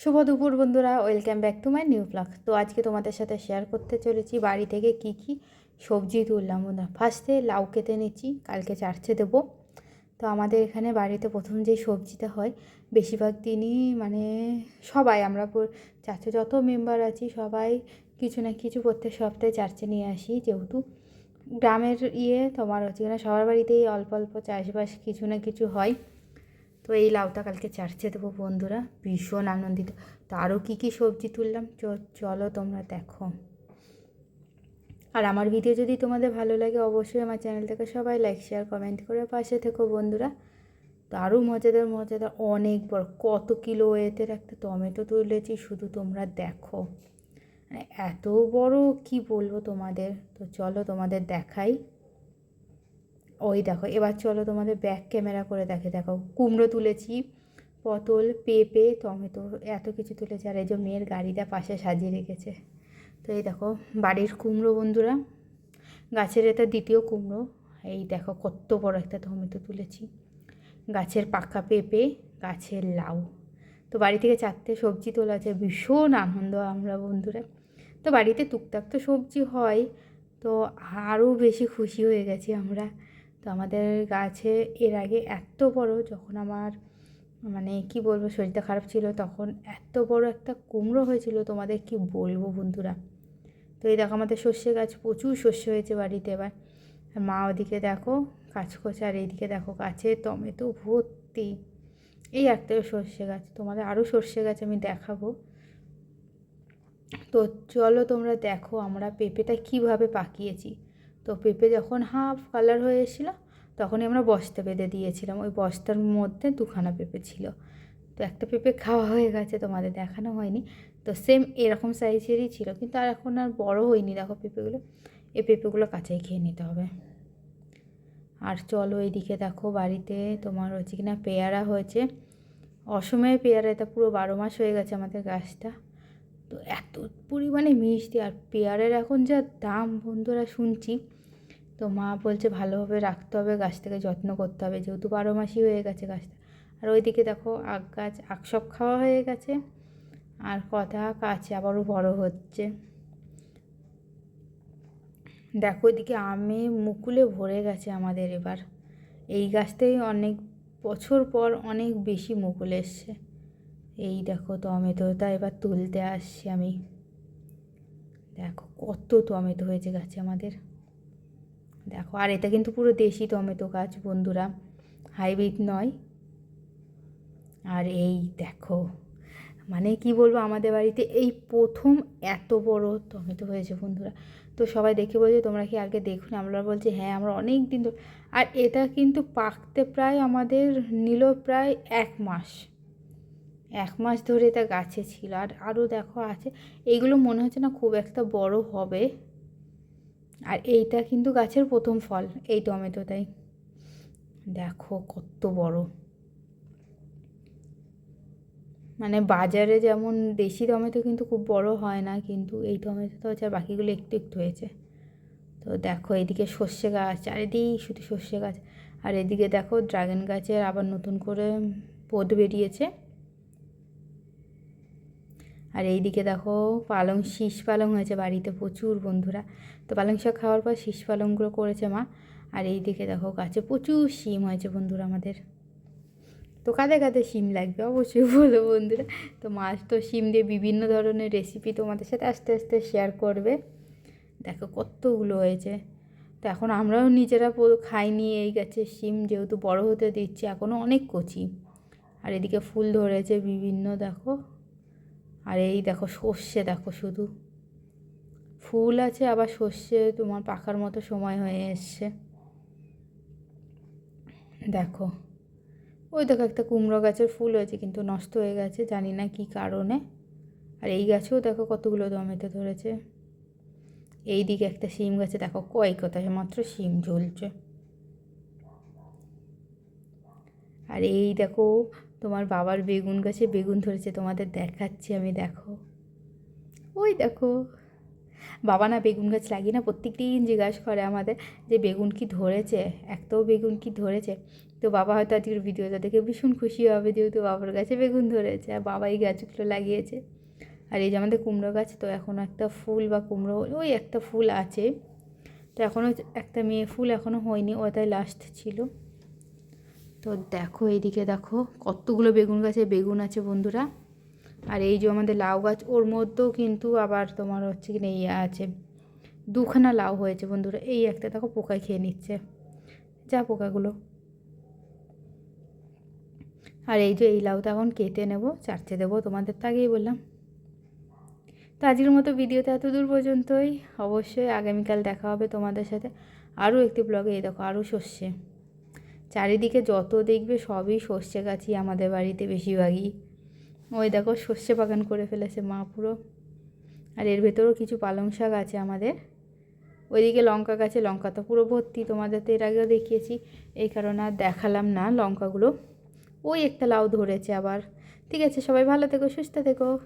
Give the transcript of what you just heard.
শুভ দুপুর বন্ধুরা, welcome back to my new blog. তো আজকে তোমাদের সাথে শেয়ার করতে চলেছি বাড়ি থেকে কি কি সবজি তুললাম বন্ধুরা। ফার্স্টে লাউ কেটে নিচ্ছি, কালকে চার্চে দেবো। তো আমাদের এখানে বাড়িতে প্রথম যে সবজিটা হয়, বেশিরভাগ দিনই মানে সবাই, আমরা চার্চে যত মেম্বার আছি, সবাই কিছু না কিছু প্রত্যেক সপ্তাহে চার্চে নিয়ে আসি যেহেতু। গ্রামের ইয়ে তোমার হচ্ছে সবার বাড়িতেই অল্প অল্প চাষবাস কিছু না কিছু হয়। তো এই লাউটা কালকে চার্চে দেবো বন্ধুরা, ভীষণ আনন্দিত। তো আরও কী কী সবজি তুললাম? চলো তোমরা দেখো। আর আমার ভিডিও যদি তোমাদের ভালো লাগে, অবশ্যই আমার চ্যানেলটাকে সবাই লাইক শেয়ার কমেন্ট করে পাশে থেকো বন্ধুরা। তো আরও মজাদার মজাদার, অনেক বড়, কত কিলো ওয়েটের একটা টমেটো তুলেছি, শুধু তোমরা দেখো। মানে এত বড়, কি বলব তোমাদের? তো চলো তোমাদের দেখাই। ওই দেখো, এবার চলো তোমাদের ব্যাক ক্যামেরা করে দেখে দেখো। কুমড়ো তুলেছি, পটল, পেঁপে, টমেটো, এত কিছু তুলেছে, আর এই যে মেয়ের গাড়িটা পাশে সাজিয়ে রেখেছে। তো এই দেখো, বাড়ির কুমড়ো বন্ধুরা, গাছের এটা দ্বিতীয় কুমড়ো, এই দেখো কত বড় একটা টমেটো তুলেছি। গাছের পাকা পেঁপে, গাছের লাউ। তো বাড়ি থেকে চারটে সবজি তোলা আছে, ভীষণ আনন্দ আমরা বন্ধুরা। তো বাড়িতে টুকটাক তো সবজি হয়, তো আরও বেশি খুশি হয়ে গেছি আমরা। তো আমাদের গাছে এর আগে এত বড় যখন আমার মানে কি বলব, শরীরটা খারাপ ছিল, তখন এত বড় একটা কুমড়ো হয়েছিল, তোমাদের কি বলব বন্ধুরা? তো এই দেখো আমাদের সর্ষে গাছ, প্রচুর শস্য হয়েছে বাড়িতে এবার। মা ওদিকে দেখো করছে, আর এইদিকে দেখো গাছে টমেটো ভর্তি। এই একটা সর্ষে গাছ, তোমাদের আরও সর্ষে গাছ আমি দেখাবো। তো চলো তোমরা দেখো আমরা পেঁপেটা কীভাবে পাকিয়েছি। তো পেঁপে যখন হাফ কালার হয়ে এসেছিল, তখনই আমরা বস্তা বেঁধে দিয়েছিলাম। ওই বস্তার মধ্যে দুখানা পেঁপে ছিল। তো একটা পেঁপে খাওয়া হয়ে গেছে, তোমাদের দেখানো হয়নি। তো সেম এরকম সাইজেরই ছিল, কিন্তু আর এখন আর বড় হয়নি। দেখো পেঁপেগুলো, এই পেঁপেগুলো কাঁচাই খেয়ে নিতে হবে। আর চলো এইদিকে দেখো বাড়িতে তোমার হচ্ছে কি না পেয়ারা হয়েছে। অসময়ে পেয়ারা, এটা পুরো বারো মাস হয়ে গেছে আমাদের গাছটা। তো এত পরিমাণে মিষ্টি, আর পেয়ারের এখন যা দাম বন্ধুরা শুনছি তো মা বলছে ভালোভাবে রাখতে হবে গাছটাকে যত্ন করতে হবে। যেহেতু বারো মাসই হয়ে গেছে গাছটা। আর ওইদিকে দেখো আখ গাছ, আখ সব খাওয়া হয়ে গেছে। আর কথা কাছে আবারও বড় হচ্ছে। দেখো ওইদিকে আমে মুকুলে ভরে গেছে আমাদের এবার। এই গাছটাই অনেক বছর পর অনেক বেশি মুকুল এসছে। এই দেখো টমেটোটা এবার তুলতে আসছি আমি। দেখো কত টমেটো হয়েছে গাছে আমাদের। দেখো, আর এটা কিন্তু পুরো দেশি টমেটো গাছ বন্ধুরা, হাইব্রিড নয়। আর এই দেখো মানে কি বলব, আমাদের বাড়িতে এই প্রথম এত বড় টমেটো হয়েছে বন্ধুরা। তো সবাই দেখে বলছে, তোমরা কি আগে দেখুন? আমরা বলছি হ্যাঁ আমরা অনেক দিন ধরে। আর এটা কিন্তু পাকতে প্রায় আমাদের নিল প্রায় এক মাস। এক মাস ধরে এটা গাছে ছিল। আর আরও দেখো আছে এইগুলো মনে হচ্ছে না খুব একটা বড় হবে। আর এইটা কিন্তু গাছের প্রথম ফল, এই টমেটোটাই। দেখো কত বড়। মানে বাজারে যেমন দেশি টমেটো কিন্তু খুব বড় হয় না, কিন্তু এই টমেটোটা হচ্ছে আর বাকিগুলো একটু একটু হয়েছে। তো দেখো এদিকে সর্ষে গাছ, চারিদিক শুধু সর্ষে গাছ। আর এদিকে দেখো ড্রাগন গাছের আবার নতুন করে পদ বেরিয়েছে। আর এইদিকে দেখো পালং, শীষ পালং হয়েছে বাড়িতে প্রচুর বন্ধুরা। তো পালং শাক খাওয়ার পর শীষ পালংগুলো করেছে মা। আর এই দিকে দেখো গাছে প্রচুর শিম হয়েছে বন্ধুরা আমাদের। তো কাদের কাদের শিম লাগবে, অবশ্যই বলো বন্ধুরা। তো মাছ তো শিম দিয়ে বিভিন্ন ধরনের রেসিপি তোমাদের সাথে আস্তে আস্তে শেয়ার করবে। দেখো কতগুলো হয়েছে। তো এখন আমরাও নিজেরা খাইনি এই গাছের শিম, যেহেতু বড় হতে দিচ্ছি এখনও অনেক কচি। আর এদিকে ফুল ধরেছে বিভিন্ন, দেখো। আর এই দেখো সর্ষে, দেখো শুধু। ফুল আছে, আবার সর্ষে তোমার পাকার মতো সময় হয়ে এসছে। দেখো, ওই দেখো একটা কুমড়ো গাছের ফুল হয়েছে, কিন্তু নষ্ট হয়ে গেছে, জানি না কী কারণে। আর এই গাছেও দেখো কতগুলো দমেতে ধরেছে। এই দিকে একটা শিম গাছে, দেখো কয়েক কথা মাত্র শিম ঝুলছে। আর এই দেখো তোমার বাবার বেগুন গাছে বেগুন ধরেছে, তোমাদের দেখাচ্ছি আমি, দেখো। ওই দেখো, বাবা না বেগুন গাছ লাগিয়ে না প্রত্যেক দিন জিজ্ঞাসা করে আমাদের, যে বেগুন কি ধরেছে, একটাও বেগুন কি ধরেছে। তো বাবা হয়তো আজকের ভিডিওটা দেখে ভীষণ খুশি হবে যেহেতু বাবার গাছে বেগুন ধরেছে, আর বাবা এই গাছগুলো লাগিয়েছে। আর এই যে আমাদের কুমড়ো গাছ, তো এখনও একটা ফুল বা কুমড়ো ওই একটা ফুল আছে। তো এখনও একটা মেয়ে ফুল এখনও হয়নি ওটাই লাস্ট ছিল। তো দেখো এইদিকে দেখো, কতগুলো বেগুন গাছে বেগুন আছে বন্ধুরা। আর এই যে আমাদের লাউ গাছ, ওর মধ্যেও কিন্তু আবার তোমার হচ্ছে কি ইয়ে আছে। দুখানা লাউ হয়েছে বন্ধুরা, এই একটা দেখো পোকায় খেয়ে নিচ্ছে। যা পোকাগুলো। আর এই যে এই লাউটা এখন কেটে নেব, চারটে দেবো, তোমাদের তো আগেই বললাম। তো আজকের মতো ভিডিওতে এত দূর পর্যন্তই। অবশ্যই আগামীকাল দেখা হবে তোমাদের সাথে। আরও একটি ব্লগে এই দেখো আরও সর্ষে। চারিদিকে যত দেখবে সবই সর্ষে গাছই আমাদের বাড়িতে বেশিরভাগই। ওই দেখো সর্ষে বাগান করে ফেলেছে মা পুরো। আর এর ভেতরেও কিছু পালং শাক আছে আমাদের। ওইদিকে লঙ্কা গাছে, লঙ্কা তো পুরো ভর্তি, তোমাদের তো এর আগেও দেখিয়েছি। এই কারণে আর দেখালাম না লঙ্কাগুলো। ওই একটা লাউ ধরেছে আবার। ঠিক আছে, সবাই ভালো থেকো, সুস্থ থেকো।